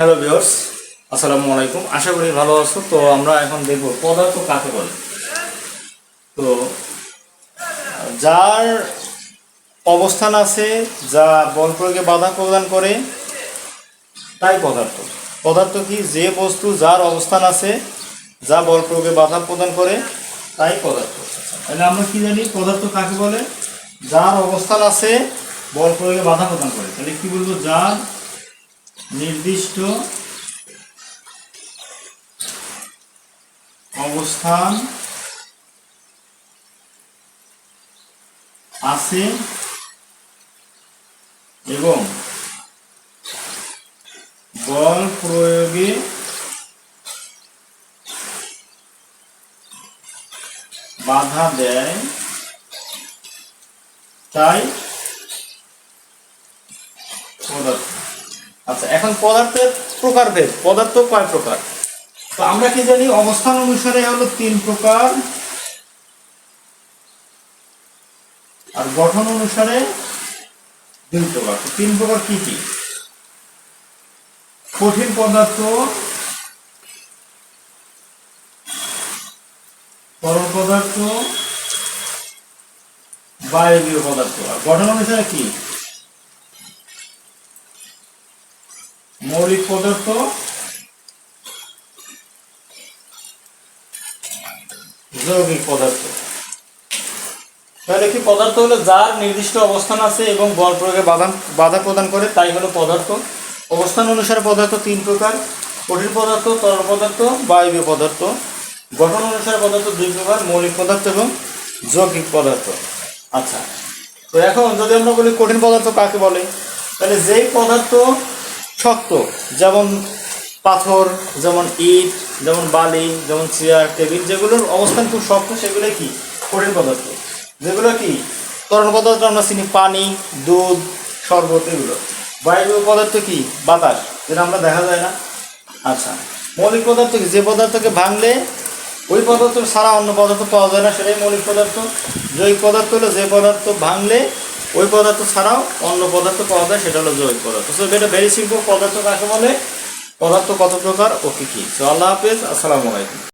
Hello viewers আসসালামু আলাইকুম। আশা করি ভালো আছো। তো আমরা এখন দেখব পদার্থ কাকে বলে। তো, যার অবস্থান আছে, যা বল প্রয়োগে বাধা প্রদান করে, তাই পদার্থ। পদার্থ কি? যে বস্তু যার অবস্থান আছে, যা বল প্রয়োগে বাধা প্রদান করে, তাই পদার্থ। তাহলে আমরা কি জানি? পদার্থ কাকে বলে? যার অবস্থান আছে, বল প্রয়োগে বাধা প্রদান করে। তাহলে কি বলব? যার নির্দিষ্ট অবস্থান আছে এবং বল প্রয়োগে বাধা দেয়। তাই পদার্থ। আচ্ছা এখন পদার্থের প্রকারভেদ পদার্থ কয় প্রকার? তো আমরা কি জানি, অবস্থান অনুসারে হলো তিন প্রকার, আর গঠন অনুসারে দুই প্রকার। তো তিন প্রকার কি কি? কঠিন পদার্থ, তরল পদার্থ, বায়বীয় পদার্থ। আর গঠন অনুসারে কি? মৌলিক পদার্থ। যৌগিক পদার্থ। তাহলে কি পদার্থ হলো যার নির্দিষ্ট অবস্থান আছে এবং বল প্রয়োগে বাধা বাধা প্রদান করে, তাই হলো পদার্থ। অবস্থান অনুসারে পদার্থ তিন প্রকার। কঠিন পদার্থ, তরল পদার্থ, বায়বীয় পদার্থ। গঠন অনুসারে পদার্থ দুই প্রকার, মৌলিক পদার্থ এবং যৌগিক পদার্থ। আচ্ছা তো এখন যদি আমরা বলি কঠিন পদার্থ কাকে বলে, তাহলে যেই পদার্থ শক্ত, যেমন পাথর, যেমন ইট, যেমন বালি, যেমন চেয়ার, টেবিল, যেগুলোর অবস্থান খুব শক্ত, সেগুলো কি? কঠিন পদার্থ। যেগুলো কি? তরল পদার্থ আমরা চিনি পানি, দুধ, শরবত, এগুলো। বায়বীয় পদার্থ কি? বাতাস, যেটা আমরা দেখা যায় না। আচ্ছা মৌলিক পদার্থ কি? যে পদার্থকে ভাঙলে ওই পদার্থ ছাড়া অন্য পদার্থ পাওয়া যায় না, সেটাই মৌলিক পদার্থ। জৈব পদার্থ হলো যে পদার্থ ভাঙলে ওই পদার্থ ছাড়াও অন্য পদার্থ পাওয়া যায়, সেটা হলো জৈব পদার্থ। সো এটা ভেরি সিম্পল পদার্থ কাকে বলে? পদার্থ কত প্রকার ও কী কী? সো আল্লাহ হাফেজ, আসসালামু আলাইকুম।